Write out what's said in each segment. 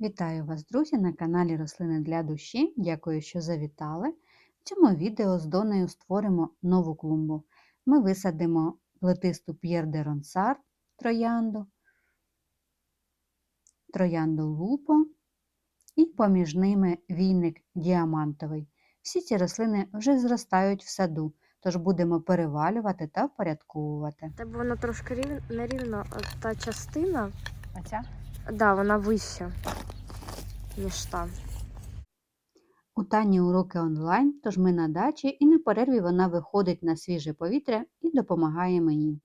Вітаю вас, друзі, на каналі Рослини для душі. Дякую, що завітали. В цьому відео з Донею створимо нову клумбу. Ми висадимо плетисту П'єр де Ронсар троянду, троянду лупо і поміж ними війник діамантовий. Всі ці рослини вже зростають в саду, тож будемо перевалювати та впорядковувати. Тебе вона трошки рів... нерівна, а та частина, Оця? да, вона вища, ніж. У Тані уроки онлайн, тож ми на дачі і на перерві вона виходить на свіже повітря і допомагає мені.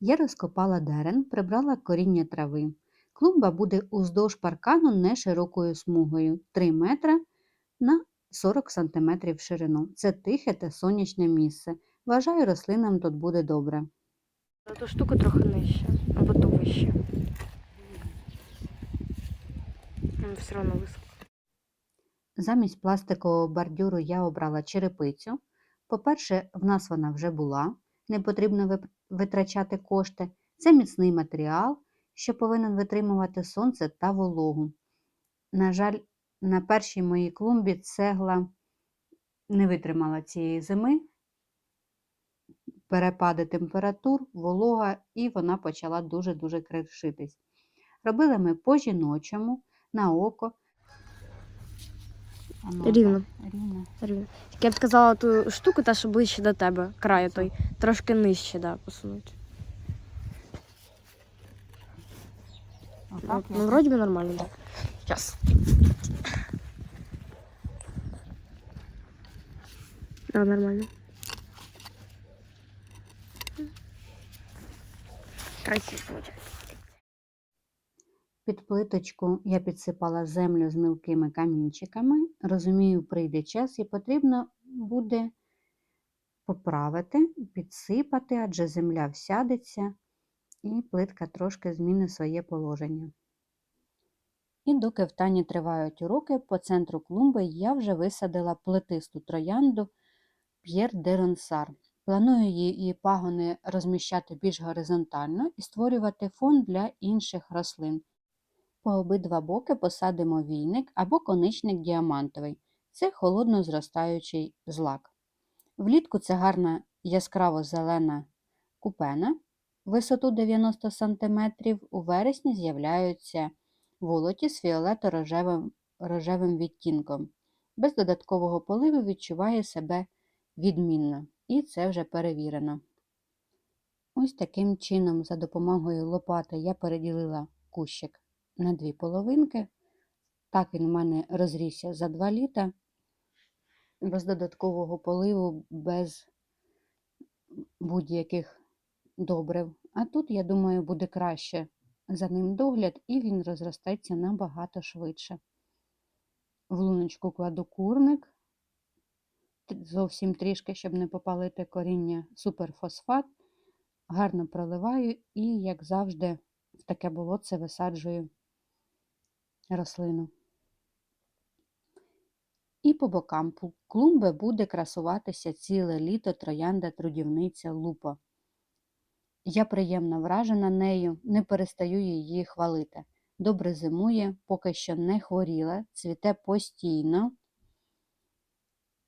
Я розкопала дерен, прибрала коріння трави. Клумба буде уздовж паркану не широкою смугою 3 метра на 40 см ширину. Це тихе та сонячне місце. Вважаю, рослинам тут буде добре. Ту штука трохи нижча, або ту вище. Ну, Все одно високо. Замість пластикового бордюру я обрала черепицю. По-перше, в нас вона вже була, не потрібно витрачати кошти. Це міцний матеріал, що повинен витримувати сонце та вологу. На жаль, на першій моїй клумбі цегла не витримала цієї зими, перепади температур, волога, і вона почала дуже-дуже кришитись. Робили ми по-жіночому, на око. Рівно. так, рівно. Рівно. Тільки я б сказала ту штуку, та що ближче до тебе, краю той, трошки нижче, да, посунути. Отак ну, я- вроді би нормально, так. Зараз. Да, нормально. Красиво получается. Під плиточку я підсипала землю з мілкими камінчиками. Розумію, прийде час і потрібно буде поправити, підсипати, адже земля всядеться і плитка трошки змінить своє положення. І доки в Тані тривають уроки, по центру клумби я вже висадила плетисту троянду П'єр де Ронсар. Планую її пагони розміщати більш горизонтально і створювати фон для інших рослин. По обидва боки посадимо війник або коничник діамантовий. Це холодно зростаючий злак. Влітку це гарна яскраво зелена купена висоту 90 см. У вересні з'являються волоті з фіолето-рожевим рожевим відтінком. Без додаткового поливу відчуває себе відмінно, і це вже перевірено. Ось таким чином, за допомогою лопати, я переділила кущик на дві половинки. Так він у мене розрісся за 2 літа, без додаткового поливу, без будь-яких добрив. А тут, я думаю, буде краще за ним догляд, і він розростеться набагато швидше. В луночку кладу курник, зовсім трішки, щоб не попалити коріння суперфосфат. Гарно проливаю і, як завжди, в таке болотце висаджую рослину. І по бокам клумби буде красуватися ціле літо троянда трудівниця лупа. Я приємно вражена нею, не перестаю її хвалити. Добре зимує, поки що не хворіла, цвіте постійно.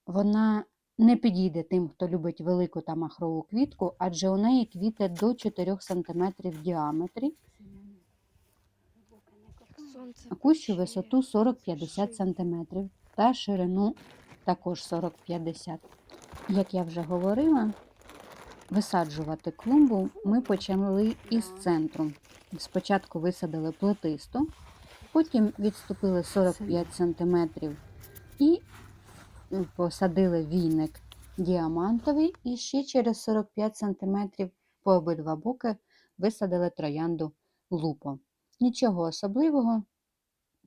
Вона не підійде тим, хто любить велику та махрову квітку, адже у неї квіти до 4 см в діаметрі, кущу висоту 40-50 см та ширину також 40-50 Як я вже говорила, висаджувати клумбу ми почали із центру. Спочатку висадили плетисту, потім відступили 45 см і посадили війник діамантовий, і ще через 45 см по обидва боки висадили троянду лупо. Нічого особливого,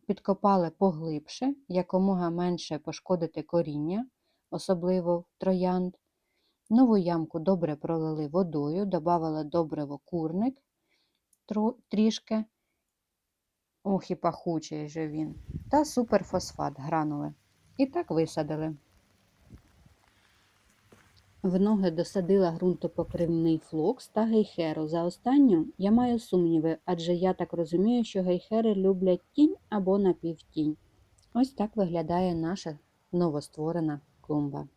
підкопали поглибше, якомога менше пошкодити коріння, особливо троянд. Нову ямку добре пролили водою, додавали добриво курник трішки, ох і пахучий же він, та суперфосфат гранули. І так висадили. В ноги досадила ґрунтопокривний флокс та гейхеру. За останню я маю сумніви, адже я так розумію, що гейхери люблять тінь або напівтінь. Ось так виглядає наша новостворена клумба.